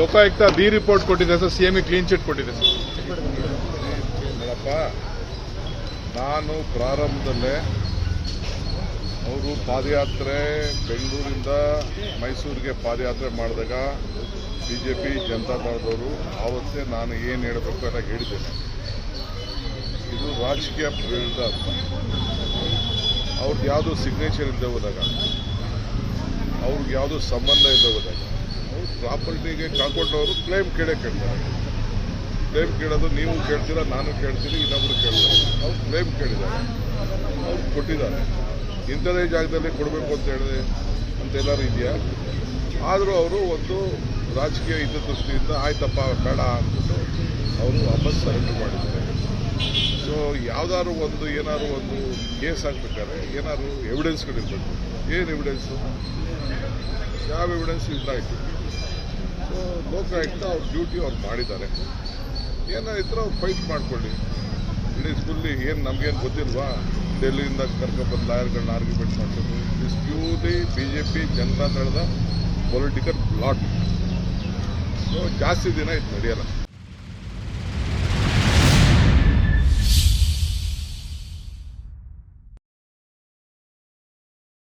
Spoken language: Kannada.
ಲೋಕಾಯುಕ್ತ ಬಿ ರಿಪೋರ್ಟ್ ಕೊಟ್ಟಿದೆ ಸರ್ ಸಿಎಂ ಕ್ಲೀನ್ ಚಿಟ್ ಕೊಟ್ಟಿದೆ ಸರ್. ನಾನು ಪ್ರಾರಂಭದಲ್ಲೇ ಅವರು ಪಾದಯಾತ್ರೆ ಬೆಂಗಳೂರಿಂದ ಮೈಸೂರಿಗೆ ಪಾದಯಾತ್ರೆ ಮಾಡಿದಾಗ ಬಿ ಜೆ ಪಿ ಜನತಾ ದಳದವರು ಆವತ್ತೇ ನಾನು ಏನು ಹೇಳಬೇಕು ಅಂತ ಹೇಳಿದ್ದೇನೆ. ಇದು ರಾಜಕೀಯ ಪ್ರೇರಿತ ಅಂತ ಅವ್ರದ್ದು ಯಾವುದೋ ಸಿಗ್ನೇಚರ್ ಇಲ್ಲದೆ ಹೋದಾಗ, ಅವ್ರಿಗೆ ಯಾವುದೋ ಸಂಬಂಧ ಇಲ್ಲದೆ ಹೋದಾಗ ಪ್ರಾಪರ್ಟಿಗೆ ಕಾಕೊಂಡವರು ಕ್ಲೇಮ್ ಕೇಳೇ ಕೇಳ್ತಾರೆ ಕ್ಲೇಮ್ ಕೇಳೋದು ನೀವು ಕೇಳ್ತೀರಾ, ನಾನು ಕೇಳ್ತೀನಿ, ಇನ್ನೊಬ್ರು ಕೇಳ್ತಾರೆ. ಅವ್ರು ಕ್ಲೇಮ್ ಕೇಳಿದ್ದಾರೆ. ಅವ್ರು ಕೊಟ್ಟಿದ್ದಾರೆ. ಇಂಥದೇ ಜಾಗದಲ್ಲಿ ಕೊಡಬೇಕು ಅಂತ ಹೇಳಿದೆ ಅಂತೆಲ್ಲರೂ ಇದೆಯಾ? ಆದರೂ ಅವರು ಒಂದು ರಾಜಕೀಯ ಹಿತದೃಷ್ಟಿಯಿಂದ, ಆಯ್ತಪ್ಪ, ಬೇಡ ಅಂದ್ಬಿಟ್ಟು ಅವರು ವಾಪಸ್ ಸರೆಂಡರ್ ಮಾಡಿದ್ದಾರೆ. ಸೊ ಯಾವ್ದಾದ್ರು ಒಂದು, ಏನಾದ್ರು ಒಂದು ಕೇಸ್ ಆಗ್ಬೇಕಾದ್ರೆ ಏನಾದ್ರು ಎವಿಡೆನ್ಸ್ಗಳಿರ್ಬೇಕು ಏನು ಎವಿಡೆನ್ಸು ಯಾವ ಎವಿಡೆನ್ಸ್ ಇಲ್ಲ ಆಯ್ತು ಸೊ ಲೋಕಾಯುಕ್ತ ಅವ್ರ ಡ್ಯೂಟಿ ಅವ್ರು ಮಾಡಿದ್ದಾರೆ. ಏನಾಯ್ತು ಅವ್ರು ಫೈಟ್ ಮಾಡ್ಕೊಳ್ಳಿ. ಇಡೀ ಸ್ಕೂಲಿ ಏನು ನಮಗೇನು ಗೊತ್ತಿಲ್ವಾ? ಡೆಲ್ಲಿಯಿಂದ ಕರ್ಕೊಂಡ್ಬಂದು ಲಾಯರ್ಗಳನ್ನ ಆರ್ಗ್ಯುಮೆಂಟ್ ಮಾಡ್ಕೊಂಡು is purely B J P Janata ದಳದ ಪೊಲಿಟಿಕಲ್ ಪ್ಲಾಟ್ ಸೊ ಜಾಸ್ತಿ ದಿನ ಇದು ನಡೆಯಲ್ಲ.